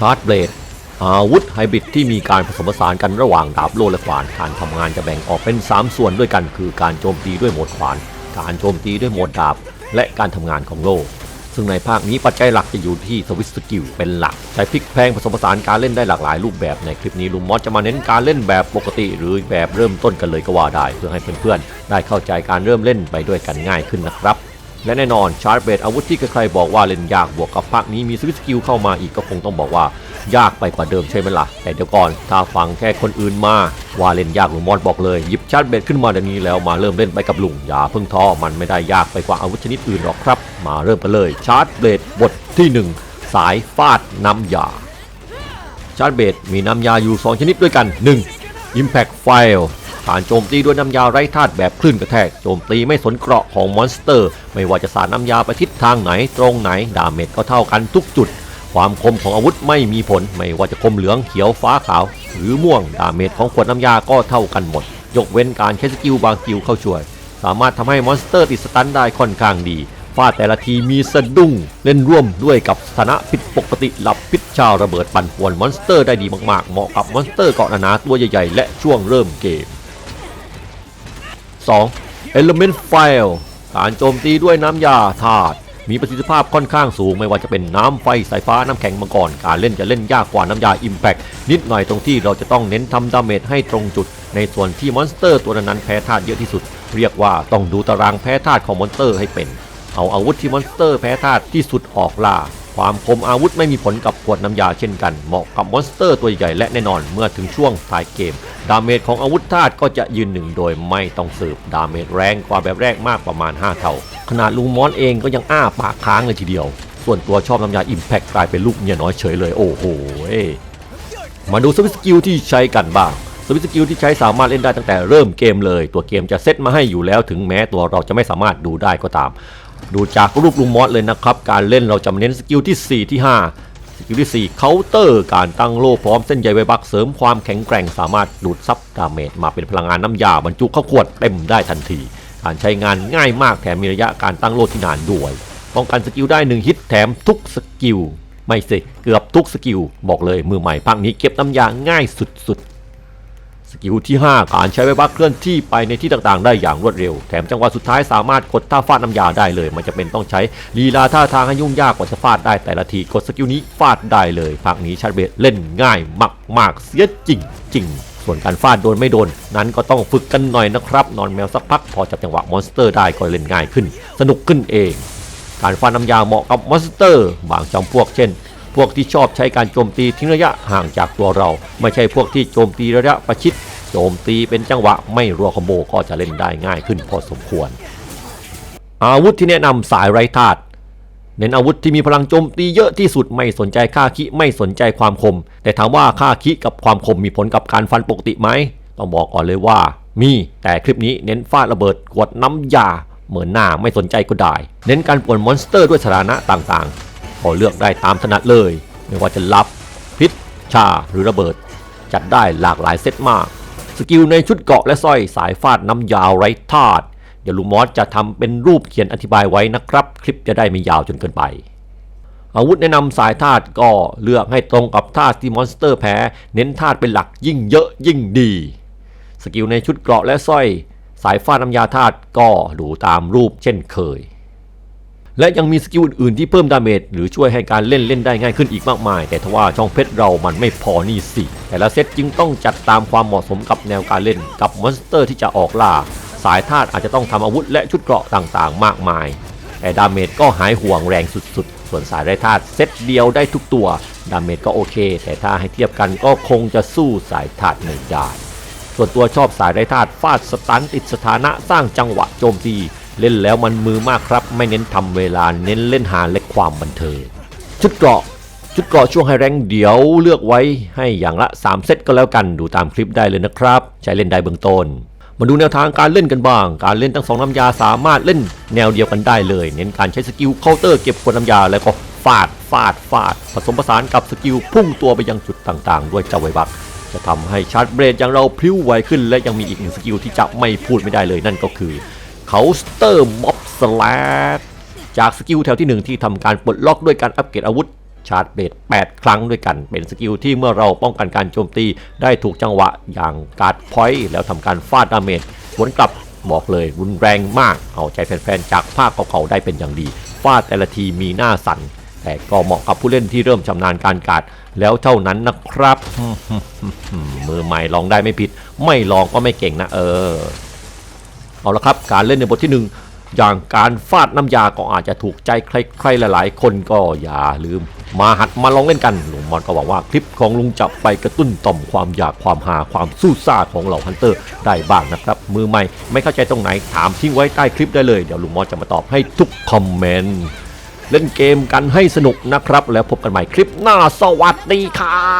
ชาร์จเบลดอาวุธไฮบริดที่มีการผสมผสานกันระหว่างดาบโล่และขวาน การทำงานจะแบ่งออกเป็น 3 ส่วนด้วยกัน คือการโจมตีด้วยโหมดขวาน การโจมตีด้วยโหมดดาบ และการทำงานของโล่ซึ่งในภาคนี้ปัจจัยหลักจะอยู่ที่สวิตสกิลเป็นหลัก ใช้พลิกแพงผสมผสานการเล่นได้หลากหลายรูปแบบในคลิปนี้ลุงมอสจะมาเน้นการเล่นแบบปกติ หรือแบบเริ่มต้นกันเลยก็ว่าได้ เพื่อให้เพื่อนๆได้เข้าใจการเริ่มเล่นไปด้วยกันง่ายขึ้นนะครับ และแน่นอนชาร์จเบดอาวุธที่ใครๆบอกว่าเล่นยากบวกกับภาคนี้มีสวิตสกิลเข้ามาอีกก็คงต้องบอกว่ายากไปกว่าเดิมใช่ไหมล่ะ แต่เดี๋ยวก่อนถ้าฟังแค่คนอื่นมา ว่าเล่นยากหรือมอนบอกเลย หยิบชาร์จเบดขึ้นมาเดี๋ยวนี้แล้วมาเริ่มเล่นไปกับลุง อย่าเพิ่งท้อมันไม่ได้ยากไปกว่าอาวุธชนิดอื่นหรอกครับ มาเริ่มกันเลยชาร์จเบดบทที่ 1 สายฟาดน้ำยาชาร์จเบดมีน้ำยาอยู่ 2 ชนิดด้วยกัน 1. Impact File การโจมตีด้วยน้ำยาไร้ธาตุแบบคลื่นกระแทกโจมตีไม่สนเกราะของมอนสเตอร์ ไม่ว่าจะสาดน้ำยาไปทิศทางไหนตรงไหน ดาเมจก็เท่ากันทุกจุด ความคมของอาวุธไม่มีผล ไม่ว่าจะคมเหลืองเขียวฟ้าขาว หรือม่วงดาเมจของขวดน้ำยาก็เท่ากันหมด ยกเว้นการใช้สกิลบางสกิลเข้าช่วย สามารถทำให้มอนสเตอร์ติดสตันได้ค่อนข้างดีฟาดแต่ละทีมีสะดุ้ง เล่นร่วมด้วยกับสถานะผิดปกติหลับพิษชาวระเบิดปั่นป่วนมอนสเตอร์ได้ดีมากๆ เหมาะกับมอนสเตอร์เกาะหนาๆตัวใหญ่ๆ และช่วงเริ่มเกม 2. Element File การโจมตีด้วยน้ำยาธาตุมีประสิทธิภาพค่อนข้างสูงไม่ว่าจะเป็นน้ำไฟสายฟ้าน้ำแข็งมังกรการเล่นจะเล่นยากกว่าน้ำยา Impact นิดหน่อยตรงที่เราจะต้องเน้นทำดาเมจให้ตรงจุด ในส่วนที่มอนสเตอร์ตัวนั้นแพ้ธาตุเยอะที่สุด เรียกว่าต้องดูตารางแพ้ธาตุของมอนสเตอร์ให้เป็น เอาอาวุธที่มอนสเตอร์แพ้ธาตุที่สุดออกล่า ความคมอาวุธไม่มีผลกับขวดน้ำยาเช่นกัน เหมาะกับมอนสเตอร์ตัวใหญ่และแน่นอนเมื่อถึงช่วงท้ายเกม ดาเมจของอาวุธธาตุก็จะยืนหนึ่งโดยไม่ต้องสืบ ดาเมจแรงกว่าแบบแรกมากประมาณ 5 เท่า ขนาดลุงมอนเองก็ยังอ้าปากค้างเลยทีเดียว ส่วนตัวชอบน้ำยา Impact กลายเป็นลูกเมียน้อยเฉยเลยโอ้โหมาดูสวิตสกิลที่ใช้กันบ้างสวิตสกิลที่ใช้สามารถเล่นได้ตั้งแต่เริ่มเกมเลย ตัวเกมจะเซตมาให้อยู่แล้วถึงแม้ตัวเราจะไม่สามารถดูได้ก็ตาม ดูจากรูปลุงมอสเลยนะครับ การเล่นเราจะเน้นสกิลที่ 4 ที่ 5 สกิลที่ 4 เคาน์เตอร์ การตั้งโล่พร้อมเส้นใยไวบักเสริมความแข็งแกร่งสามารถดูดซับดาเมจมาเป็นพลังงานน้ำยาบรรจุเข้าขวดเต็มได้ทันทีการใช้งานง่ายมากแถมมีระยะการตั้งโล่ที่นานด้วยป้องกันสกิลได้ 1 ฮิตแถมทุกสกิลไม่สิเกือบทุกสกิลบอกเลยมือใหม่ภาคนี้เก็บน้ำยาง่ายสุดๆ สกิลที่ 5 การใช้ไวบักเคลื่อนที่ไปในที่ต่างๆ ได้อย่างรวดเร็ว แถมจังหวะสุดท้ายสามารถกดท่าฟาดน้ำยาได้เลย มันจะเป็นต้องใช้ลีลาท่าทางให้ยุ่งยากกว่าจะฟาดได้แต่ละที กดสกิลนี้ฟาดได้เลยภาคนี้ชาร์เบตเล่นง่ายมากๆ เสียจริงจริงๆส่วนการฟาดโดนไม่โดน นั้นก็ต้องฝึกกันหน่อยนะครับ นอนแมวสักพักพอจับจังหวะมอนสเตอร์ได้ก็เล่นง่ายขึ้น สนุกขึ้นเอง การฟาดน้ำยาเหมาะกับมอนสเตอร์ บางจำพวกเช่น พวกที่ชอบใช้การโจมตีทิ้งระยะห่างจากตัวเรา ไม่ใช่พวกที่โจมตีระยะประชิด โจมตีเป็นจังหวะไม่รัวคอมโบก็จะเล่นได้ง่ายขึ้นพอสมควร อาวุธที่แนะนำสายไร้ธาตุเน้นอาวุธที่มีพลังโจมตีเยอะที่สุดไม่สนใจค่าคิไม่สนใจความคม แต่ถามว่าค่าคิกับความคมมีผลกับการฟันปกติไหมต้องบอกก่อนเลยว่า มีแต่คลิปนี้เน้นฟาดระเบิดกวดน้ำยาเหมือนหน้าไม่สนใจก็ได้ เน้นการป่วนมอนสเตอร์ด้วยสถานะต่างๆ ก็เลือกได้ตามถนัดเลย ไม่ว่าจะรับพิษชาหรือระเบิด จัดได้หลากหลายเซตมาก สกิลในชุดเกราะและสร้อยสายฟาดน้ำยาวไร้ธาตุเดี๋ยวลุงมอสจะทำเป็นรูปเขียนอธิบายไว้นะครับ คลิปจะได้ไม่ยาวจนเกินไป อาวุธแนะนำสายธาตุก็เลือกให้ตรงกับธาตุที่มอนสเตอร์แพ้เน้นธาตุเป็นหลักยิ่งเยอะยิ่งดี สกิลในชุดเกราะและสร้อย สายฟาดน้ำยาธาตุก็ดูตามรูปเช่นเคย และยังมีสกิลอื่นๆที่เพิ่มดาเมจหรือช่วยให้การเล่นเล่นได้ง่ายขึ้นอีกมากมาย แต่ทว่าช่องเพชรเรามันไม่พอนี่สิแต่ละเซตจึงต้องจัดตามความเหมาะสมกับแนวการเล่นกับมอนสเตอร์ที่จะออกล่า สายธาตุอาจจะต้องทำอาวุธและชุดเกราะต่างๆ มากมาย แต่ดาเมจก็หายห่วงแรงสุดๆ ส่วนสายไร้ธาตุเซตเดียวได้ทุกตัว ดาเมจก็โอเค แต่ถ้าให้เทียบกันก็คงจะสู้สายธาตุไม่ได้ส่วนตัวชอบสายไร้ธาตุฟาดสตันติดสถานะสร้างจังหวะโจมตี เล่นแล้วมันมือมากครับ ไม่เน้นทำเวลาเน้นเล่นหาและความบันเทิงชุดเกราะชุดเกราะช่วงไฮแรงเดี๋ยวเลือกไว้ให้อย่างละ 3 เซตก็แล้วกันดูตามคลิปได้เลยนะครับ ใช้เล่นได้เบื้องต้น มาดูแนวทางการเล่นกันบ้าง การเล่นทั้งสองน้ำยาสามารถเล่นแนวเดียวกันได้เลย เน้นการใช้สกิลเคาน์เตอร์เก็บขวดน้ำยาแล้วก็ฟาดฟาดฟาด ผสมผสานกับสกิลพุ่งตัวไปยังจุดต่างๆ ด้วยเจ้าไวบักจะทำให้ชาร์จเบรดอย่างเราพลิ้วไหวขึ้น และยังมีอีกหนึ่งสกิลที่จะไม่พูดไม่ได้เลยนั่นก็คือ เคาน์เตอร์ม็อบสแลดจากสกิลแถวที่หนึ่งที่ทำการปลดล็อกด้วยการอัปเกรดอาวุธชาร์จเบรด8 ครั้งด้วยกัน เป็นสกิลที่เมื่อเราป้องกันการโจมตีได้ถูกจังหวะอย่างการพอยต์แล้วทำการฟาดดาเมจสวนกลับบอกเลยรุนแรงมาก เอาใจแฟนๆจากภาคเก่าๆได้เป็นอย่างดี ฟาดแต่ละทีมีหน้าสั่นแต่ก็เหมาะกับผู้เล่นที่เริ่มชำนาญการการดแล้วเท่านั้นนะครับ มือใหม่ลองได้ไม่ผิด ไม่ลองก็ไม่เก่งนะเออ เอาละครับ การเล่นในบทที่หนึ่งอย่างการฟาดน้ำยาก็อาจจะถูกใจใครๆหลาย ๆ คนก็อย่าลืม มาหัดมาลองเล่นกันลุงมอนก็หวังว่าคลิปของลุงจะไปกระตุ้นต่อมความอยากความหาความสู้ซ่าของเหล่าฮันเตอร์ได้บ้างนะครับ มือใหม่ไม่เข้าใจตรงไหนถามทิ้งไว้ใต้คลิปได้เลยเดี๋ยวลุงมอนจะมาตอบให้ทุกคอมเมนต์เล่นเกมกันให้สนุกนะครับ แล้วพบกันใหม่คลิปหน้าสวัสดีครับ